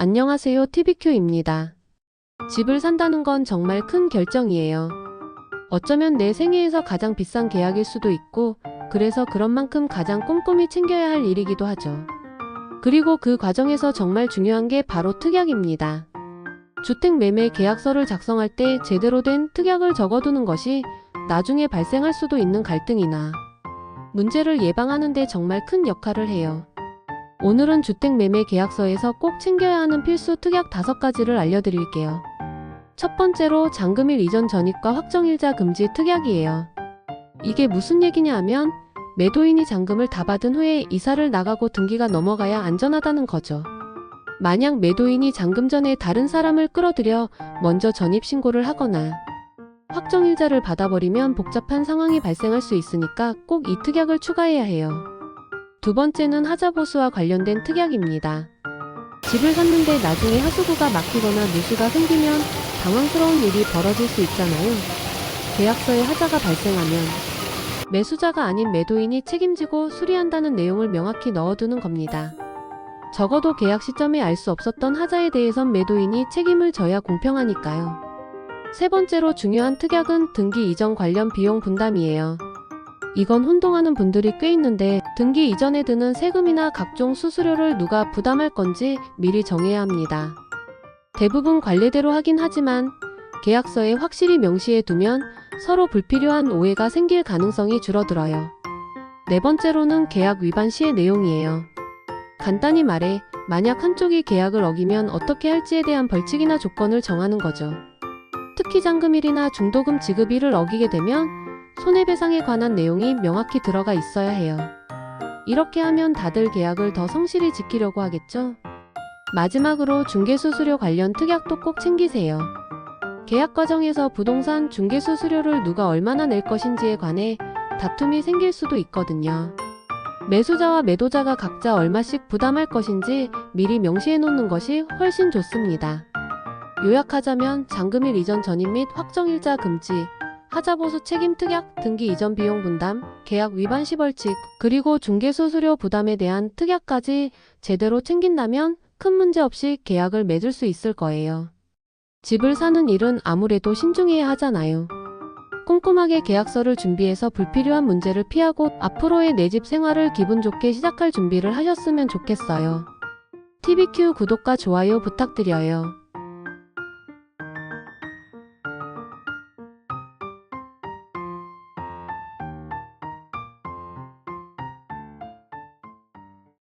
안녕하세요. TVQ입니다. 집을 산다는 건 정말 큰 결정이에요. 어쩌면 내 생애에서 가장 비싼 계약일 수도 있고, 그래서 그런 만큼 가장 꼼꼼히 챙겨야 할 일이기도 하죠. 그리고 그 과정에서 정말 중요한 게 바로 특약입니다. 주택 매매 계약서를 작성할 때 제대로 된 특약을 적어두는 것이 나중에 발생할 수도 있는 갈등이나 문제를 예방하는 데 정말 큰 역할을 해요. 오늘은 주택 매매 계약서에서 꼭 챙겨야 하는 필수 특약 다섯 가지를 알려드릴게요. 첫 번째로 잔금일 이전 전입과 확정일자 금지 특약이에요. 이게 무슨 얘기냐 하면 매도인이 잔금을 다 받은 후에 이사를 나가고 등기가 넘어가야 안전하다는 거죠. 만약 매도인이 잔금 전에 다른 사람을 끌어들여 먼저 전입 신고를 하거나 확정일자를 받아버리면 복잡한 상황이 발생할 수 있으니까 꼭 이 특약을 추가해야 해요. 두 번째는 하자보수와 관련된 특약입니다. 집을 샀는데 나중에 하수구가 막히거나 누수가 생기면 당황스러운 일이 벌어질 수 있잖아요. 계약서에 하자가 발생하면 매수자가 아닌 매도인이 책임지고 수리한다는 내용을 명확히 넣어두는 겁니다. 적어도 계약 시점에 알 수 없었던 하자에 대해선 매도인이 책임을 져야 공평하니까요. 세 번째로 중요한 특약은 등기 이전 관련 비용 분담이에요. 이건 혼동하는 분들이 꽤 있는데 등기 이전에 드는 세금이나 각종 수수료를 누가 부담할 건지 미리 정해야 합니다. 대부분 관례대로 하긴 하지만 계약서에 확실히 명시해 두면 서로 불필요한 오해가 생길 가능성이 줄어들어요. 네 번째로는 계약 위반 시의 내용이에요. 간단히 말해, 만약 한쪽이 계약을 어기면 어떻게 할지에 대한 벌칙이나 조건을 정하는 거죠. 특히 잔금일이나 중도금 지급일을 어기게 되면 손해배상에 관한 내용이 명확히 들어가 있어야 해요. 이렇게 하면 다들 계약을 더 성실히 지키려고 하겠죠? 마지막으로 중개수수료 관련 특약도 꼭 챙기세요. 계약 과정에서 부동산 중개수수료를 누가 얼마나 낼 것인지에 관해 다툼이 생길 수도 있거든요. 매수자와 매도자가 각자 얼마씩 부담할 것인지 미리 명시해 놓는 것이 훨씬 좋습니다. 요약하자면 잔금일 이전 전입 및 확정일자 금지, 하자보수 책임 특약, 등기 이전 비용 분담, 계약 위반 시 벌칙, 그리고 중개수수료 부담에 대한 특약까지 제대로 챙긴다면 큰 문제 없이 계약을 맺을 수 있을 거예요. 집을 사는 일은 아무래도 신중해야 하잖아요. 꼼꼼하게 계약서를 준비해서 불필요한 문제를 피하고 앞으로의 내 집 생활을 기분 좋게 시작할 준비를 하셨으면 좋겠어요. TVQ 구독과 좋아요 부탁드려요.